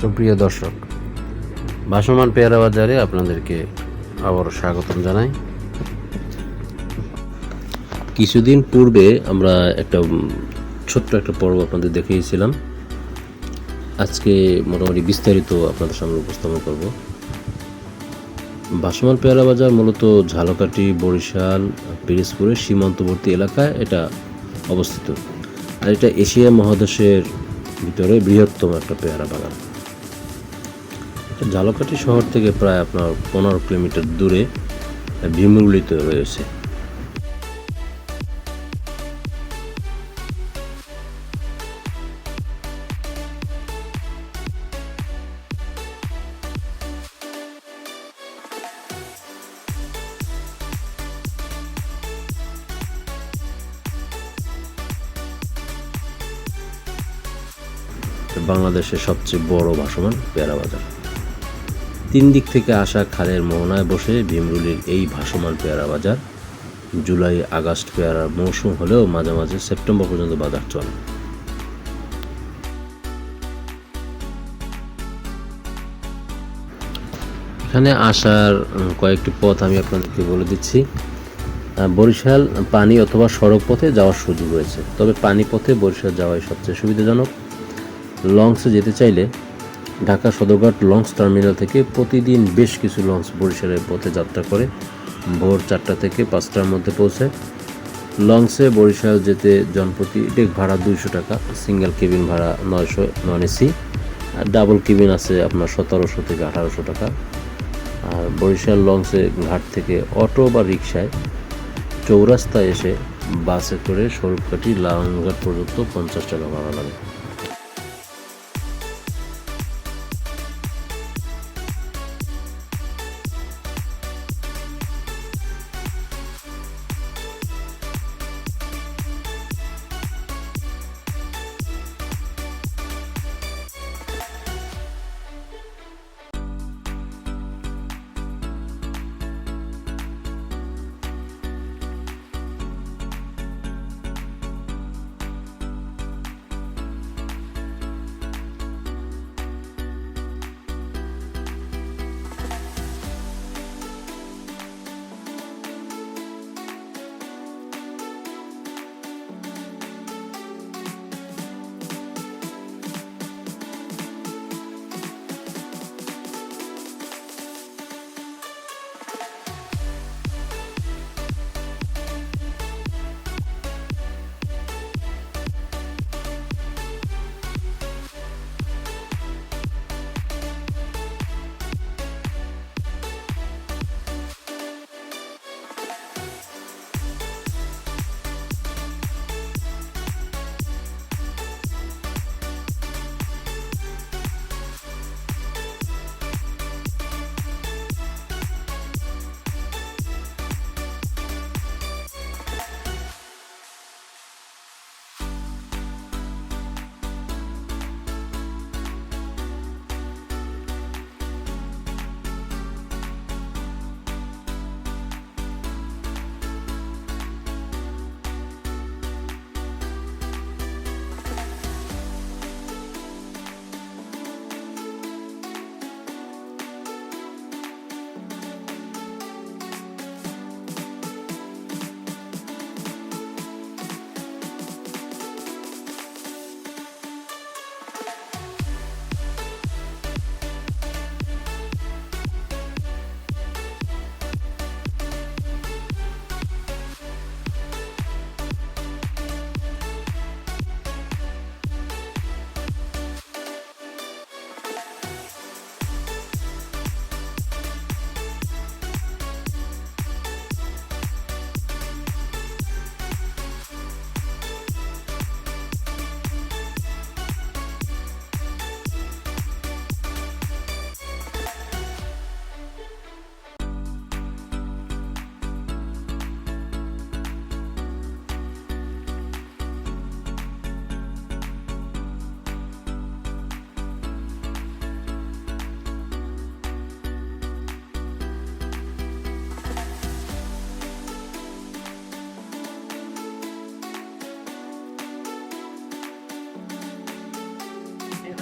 সুপ্রিয় দর্শক, ভাসমান পেয়ারা বাজারে আপনাদেরকে আবারও স্বাগতম জানাই। কিছুদিন পূর্বে আমরা একটা ছোট্ট একটা পর্ব আপনাদের দেখিয়েছিলাম। আজকে মোটামুটি বিস্তারিত আপনাদের সামনে উপস্থাপন করব। ভাসমান পেয়ারা বাজার মূলত ঝালকাঠি, বরিশাল, পিরিজপুরের সীমান্তবর্তী এলাকায় এটা অবস্থিত। আর এটা এশিয়া মহাদেশের ভিতরে বৃহত্তম একটা পেয়ারা বাগান। ঝালকাঠি শহর থেকে প্রায় আপনার পনেরো কিলোমিটার দূরে ভীমরুলিতে রয়েছে। বাংলাদেশের সবচেয়ে বড় ভাসমান পেয়ারা বাজার। তিন দিক থেকে আসা খালের মোহনায় বসে ভীমরুলির এই ভাসমান পেয়ারা বাজার। জুলাই, আগস্ট পেয়ারার মৌসুম হলেও মাঝে মাঝে সেপ্টেম্বর পর্যন্ত বাজার চলে। এখানে আসার কয়েকটি পথ আমি আপনাদেরকে বলে দিচ্ছি। বরিশাল পানি অথবা সড়ক পথে যাওয়ার সুযোগ রয়েছে। তবে পানি পথে বরিশাল যাওয়াই সবচেয়ে সুবিধাজনক। লঞ্চে যেতে চাইলে ঢাকা সদরঘাট লঞ্চ টার্মিনাল থেকে প্রতিদিন বেশ কিছু লঞ্চ বরিশালের পথে যাত্রা করে। ভোর চারটা থেকে পাঁচটার মধ্যে পৌঁছে। লঞ্চে বরিশাল যেতে জনপ্রতি ডেক ভাড়া দুইশো টাকা, সিঙ্গেল কেবিন ভাড়া নয়শো নন এসি, আর ডাবল কেবিন আছে আপনার সতেরোশো থেকে আঠারোশো টাকা। আর বরিশাল লঞ্চে ঘাট থেকে অটো বা রিক্সায় চৌরাস্তায় এসে বাসে করে স্বরূপকাঠি লালনঘাট পর্যন্ত পঞ্চাশ টাকা ভাড়া লাগে।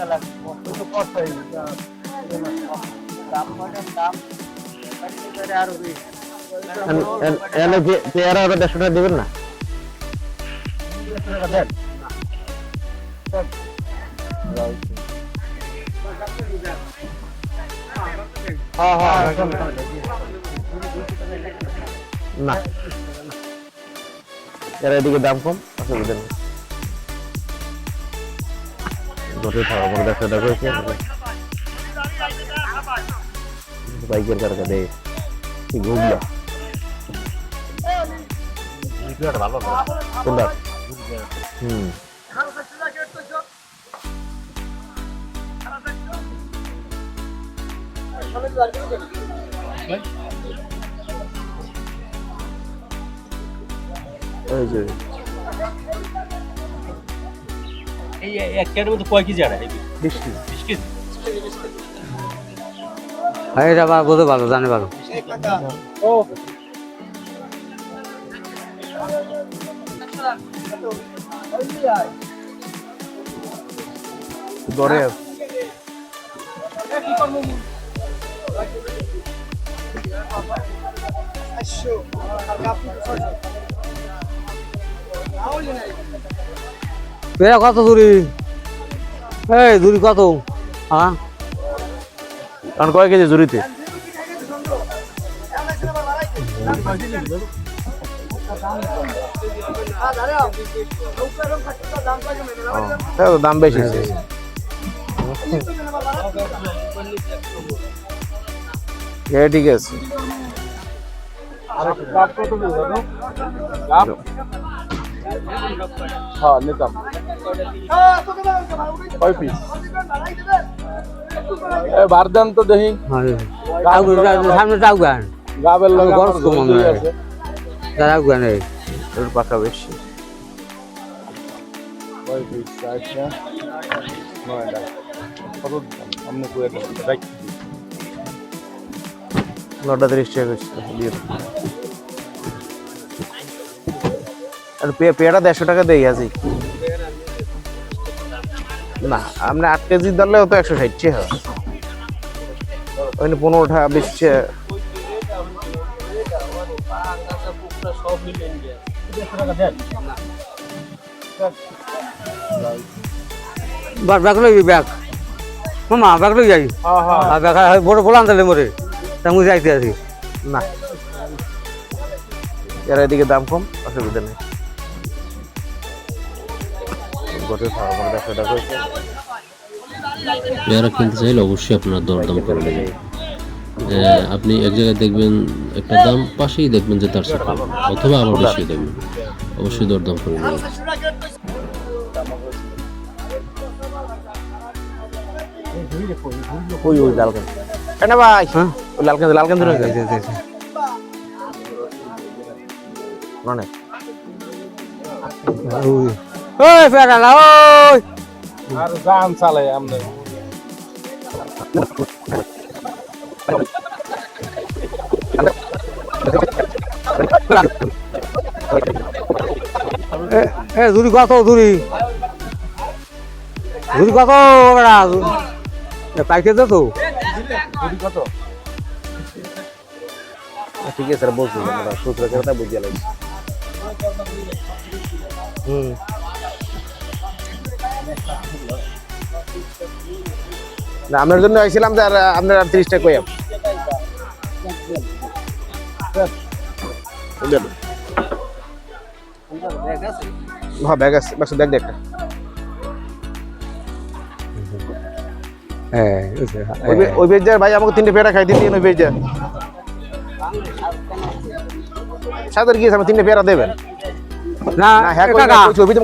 লাগবে। এনে পেয়ারা ওটা দেড়শো টাকা দেবেন না? না। এর এদিকে দাম কম অসুবিধা নেই পরে দেড়শো টাকা হয়েছে। বাইকের কারকা দেয় ঘুমলা কোনটা? হুম। এই এক ক্যারের মধ্যে কয় কেজি আড়াই বৃষ্টি বিস্কিট হ্যাঁ এটা বা- বলতে ভালো জানে ভালো। দরে পেরা কত দূরি? এই দূরি কত? হ্যাঁ কারণ কয় কেজি জুড়িতে হ্যাঁ দাম বেশি। এ ঠিক আছে। হ্যাঁ নিতাম। কয় পিস এ বারদান তো দেখি। সামনে টাউ গান। গাবের লগে হয়। আছে। গান পাকা বেশি। কয় পিস আচ্ছা নয়টা। কত আপনি কয়ে দেন রাইট নটা তিরিশ টাকা দিয়ে দাও। আর পেয়ারা দেড়শো টাকা দেই আছি না আপনি আট কেজি দিলেও তো একশো ষাট টাকা। হয় ওইখানে পনেরো বিশ ব্যাগ ব্যাগ লই ব্যাগ। মামা ব্যাগ লই যাই আর ব্যাগ আর বড় বলান তাহলে মরে তা মুই যাইতে আছি না। এর এদিকে দাম কম অসুবিধা নেই। টাকা কিনতে চাইলে অবশ্যই আপনার দরদাম করে নেবেন। আপনি এক জায়গায় দেখবেন একটা দাম পাশেই দেখবেন যে তার কম অথবা আবার বেশি দেখবেন। অবশ্যই দরদাম করে নেবেন। ওই ওই কেন ভাই। ওই না ওই। আর গান চালাই আমরা। এ- এ দূরি কত দূরি দূরি কত বেড়া পাইকে দে তো কত? ঠিক আছে বলছি আমরা সূত্র কথা বুঝিয়ে লাগছি হুম। না আপনার জন্য আইছিলাম যে আর আপনার আর তিরিশটা দেন। হ্যাঁ ব্যাগ আছে বাক্স দেখ দেখ হ্যাঁ ওই বেজার ভাই আমাকে তিনটে পেয়ারা ওই বেজার সাদের তিনটে পেয়ারা দেবেন? না হ্যাঁ কই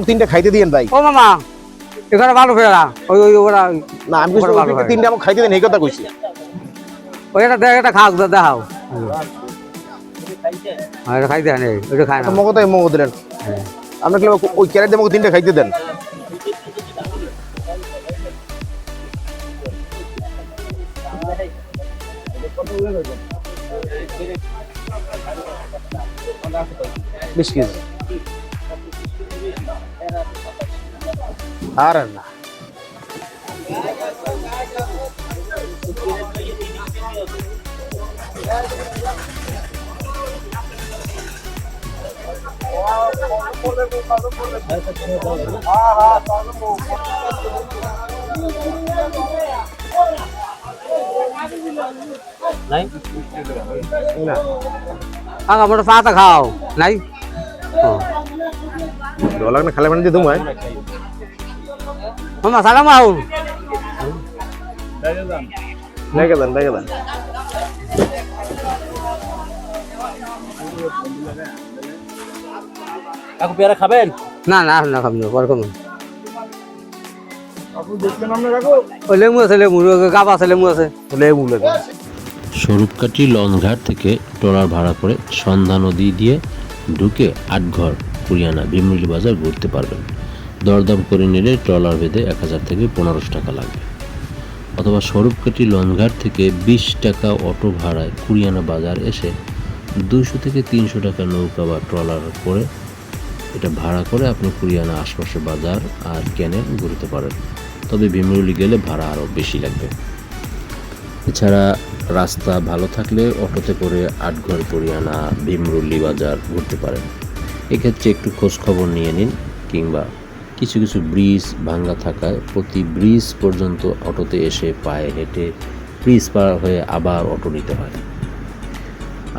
তিনটে খাইতে দিন ভাই। ও মামা। এখানে ভালো ফেরা ওই ওই ওরা না আমি হয়। তিনটে আমাকে খাইতে দিন এই কথা কইছি। ওই এটা দেখ এটা খাও দেখাও। হ্যাঁ এটা খাইতে নেই ওটা খায় না। মগো তো মগো দিলেন। হ্যাঁ। আপনাকে ওই ক্যারেট দিয়ে তিনটে খাইতে দেন। বিশ কেজি। আর না। নাই? না। আগে আমরা পাতা খাও। নাই? ভালো লাগে না খালে মানে যে তোমায় মামা সালাম দেন দেন কাকু পেয়ারা খাবেন? না না না খাব না পরে খাব। লেবু আছে লেবু গাব আছে লেবু আছে। লেবু লঞ্চঘাট থেকে ট্রলার ভাড়া করে সন্ধ্যা নদী দিয়ে ঢুকে আটঘর কুরিয়ানা ভীমরুলি বাজার ঘুরতে পারবেন। দরদাম করে নিলে ট্রলার বেঁধে এক হাজার থেকে পনেরোশো টাকা লাগবে। অথবা স্বরূপকাঠি লঞ্চঘাট থেকে বিশ টাকা অটো ভাড়ায় কুরিয়ানা বাজার এসে দুশো থেকে তিনশো টাকা নৌকা বা ট্রলার করে এটা ভাড়া করে আপনি কুরিয়ানা আশপাশে বাজার আর ক্যানে ঘুরতে পারেন। তবে ভীমরুলি গেলে ভাড়া আরও বেশি লাগবে। এছাড়া রাস্তা ভালো থাকলে অটোতে করে আটঘর পরিয়ানা ভীমরুল্লি বাজার ঘুরতে পারেন। এক্ষেত্রে একটু খোঁজ খবর নিয়ে নিন কিংবা কিছু কিছু ব্রিজ ভাঙ্গা থাকায় প্রতি ব্রিজ পর্যন্ত অটোতে এসে পায়ে হেঁটে ব্রিজ পার হয়ে আবার অটো নিতে হয়।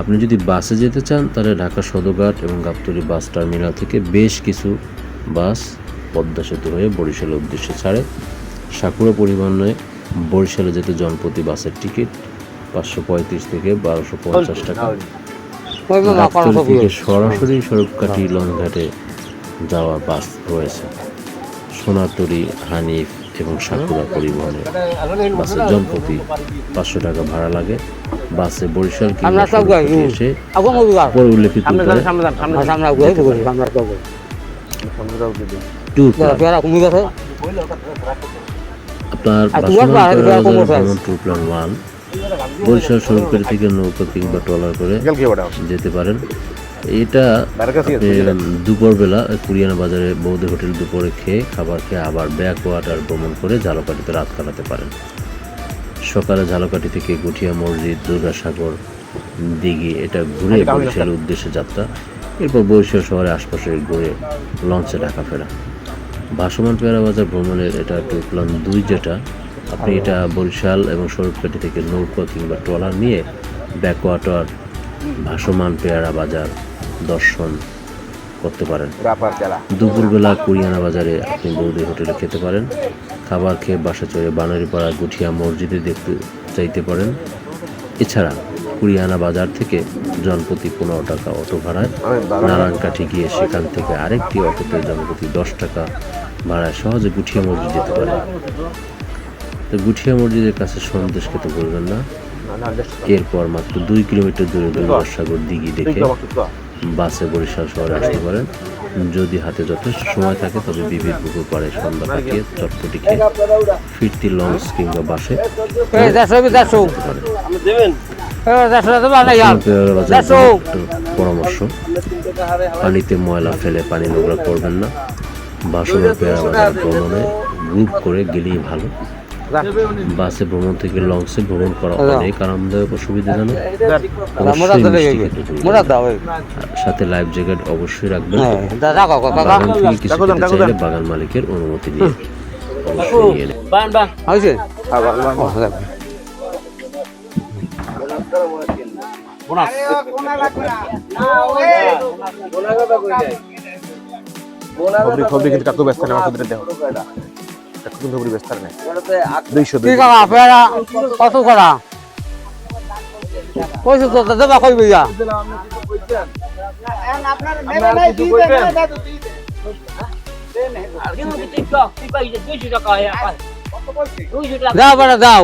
আপনি যদি বাসে যেতে চান তাহলে ঢাকা সদরঘাট এবং গাবতলী বাস টার্মিনাল থেকে বেশ কিছু বাস পদ্মা সেতু হয়ে বরিশালের উদ্দেশ্যে ছাড়ে। সাকুরা পরিবহনে বরিশালে যেতে জনপ্রতি বাসের টিকিট পাঁচশো পঁয়ত্রিশ থেকে বারোশো পঞ্চাশ টাকা। গাবতলী করো থেকে সরাসরি সড়ককাঠি লঞ্চঘাটে যাওয়ার বাস রয়েছে। সোনাতরি হানিফ এবং সাকুরা পরিবহনে বাসের জনপ্রতি পাঁচশো টাকা ভাড়া লাগে। বাসে বরিশাল এসে পরে। উল্লেখিত আপনার ট্যুর প্ল্যান ওয়ান বরিশাল সড়কের থেকে নৌকা কিংবা ট্রলার করে যেতে পারেন। এটা দুপুরবেলা কুরিয়ানা বাজারে বৌদি হোটেল দুপুরে খেয়ে খাবার খেয়ে আবার ব্যাক ওয়াটার ভ্রমণ করে ঝালকাঠিতে রাত কাটাতে পারেন। সকালে ঝালকাঠি থেকে গুঠিয়া মসজিদ দুর্গাসাগর দিঘি এটা ঘুরে বরিশালের উদ্দেশ্যে যাত্রা। এরপর বরিশাল শহরের আশপাশে ঘুরে লঞ্চে ঢাকা ফেরা। ভাসমান পেয়ারা বাজার ভ্রমণের এটা প্ল্যান দুই যেটা। আপনি এটা বরিশাল এবং স্বরূপকাঠি থেকে নৌকা কিংবা ট্রলার নিয়ে ব্যাকওয়াটার ভাসমান পেয়ারা বাজার দর্শন করতে পারেন। দুপুরবেলা কুরিয়ানা বাজারে আপনি বৌদি হোটেলে খেতে পারেন। খাবার খেয়ে বাসা চড়ে বানারিপাড়া গুঠিয়া মসজিদে দেখতে চাইতে পারেন। এছাড়া কুরিয়ানা বাজার থেকে জনপ্রতি পনেরো টাকা অটো ভাড়ায় নারায়ণকাঠি গিয়ে সেখান থেকে আরেকটি অটোতে জনপ্রতি দশ টাকা ভাড়ায় সহজে গুঠিয়া মসজিদ যেতে পারেন। তো গুঠিয়া মসজিদের কাছে সন্দেশ খেতে বলবেন না। এরপর মাত্র দুই কিলোমিটার দূরে দূরে দুর্গাসাগর দিঘি দেখে বাসে বরিশাল শহরে আসতে পারেন। যদি হাতে যথেষ্ট সময় থাকে তবে বিবিধ পুকুর পাড়ে সন্ধ্যা কাটিয়ে চটপটি খেয়ে ফিরতি লঞ্চ কিংবা বাসে পরামর্শ। পানিতে ময়লা ফেলে পানি নোংরা করবেন না। বাসন ও পেয়ারা বাজার ভ্রমণে গ্রুপ করে গেলেই ভালো। বাসে ভ্রমণ থেকে লঞ্চে ভ্রমণ করা অনেক আরামদায়ক ও সুবিধাজনক সাথে লাইফ জ্যাকেট অবশ্যই রাখবেন। হ্যাঁ দাদা কাকা কাকা বাগান থেকে কিছু চাইলে মালিকের অনুমতি নিয়ে অবশ্যই খবরি কিন্তু কাকু ব্যস্ত নেই আমাকে কাকু কিন্তু খবরি ব্যস্ত নেই। দুইশো কি কাকা পেয়ারা কত করা? কইছো তো দেবা কইবে ইয়া কিন্তু টিকটক কি পাই যে 200 টাকা হয় আপা 200 টাকা। দাও বেটা দাও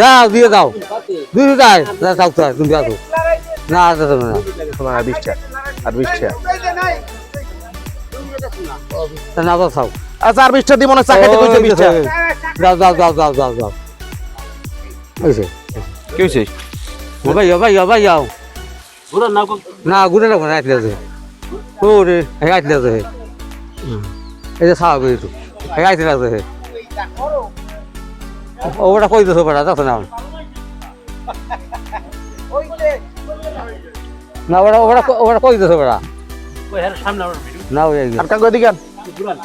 দাও দিয়ে দাও। দুই দাও দাও দাও দাও তুমি দাও না না আর বিশটা আর বিশটা না দাও খাও আচ্ছা আর বিশটা দিব না চা খাইতে কইছে বিশটা দাও দাও দাও দাও দাও দাও হয়েছে কি হইছে? ভাই ভাই ভাই যাও। পুরো নাও না গুড়ে না আইতে আছে ও রে হে আইতে আছে হে এই যে একটু। হে আইতে আছে হে ওটা কই দিছো বেটা? দেখো না না ওরা ওরা ওরা কই ওরা ওই হ্যাঁ সামনে আমার ভিডিও না ওই আর